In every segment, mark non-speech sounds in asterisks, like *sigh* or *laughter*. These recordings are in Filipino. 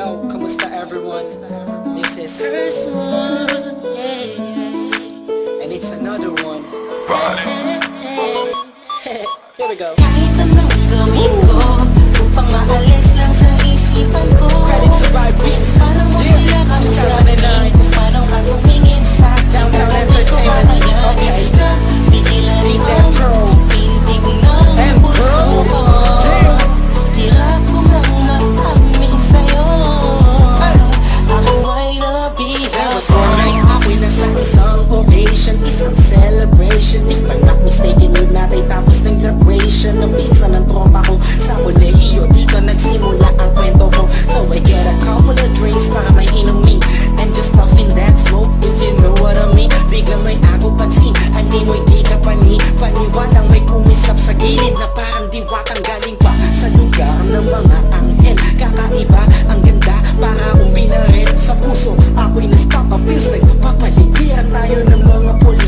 Yo, start everyone? This is first one, yeah. and it's another one. *laughs* Here we go. ng mga anghel. Kakaiba, ang ganda, para akong binaret Sa puso, ako'y na-stop, feels like Papaligiran tayo ng mga pula.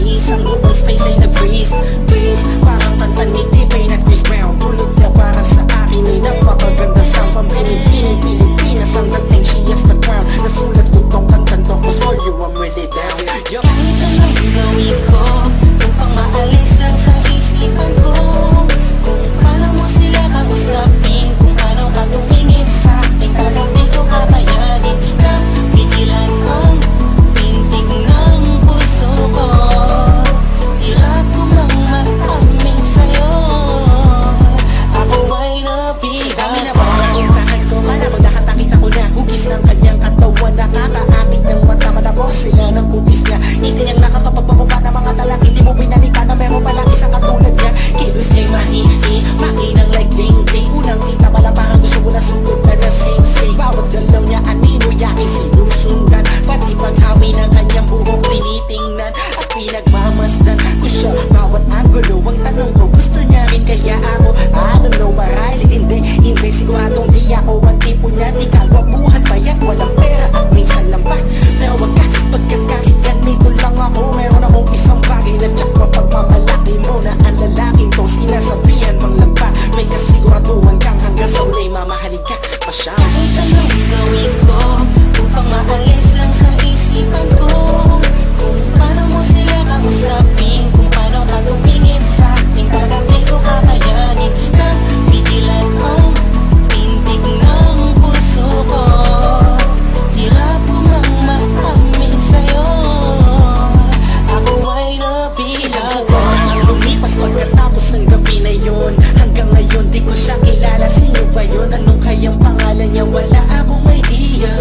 ko siya kilala Sino ba yun? Anong kayang pangalan niya? Wala akong idea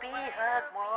be had one.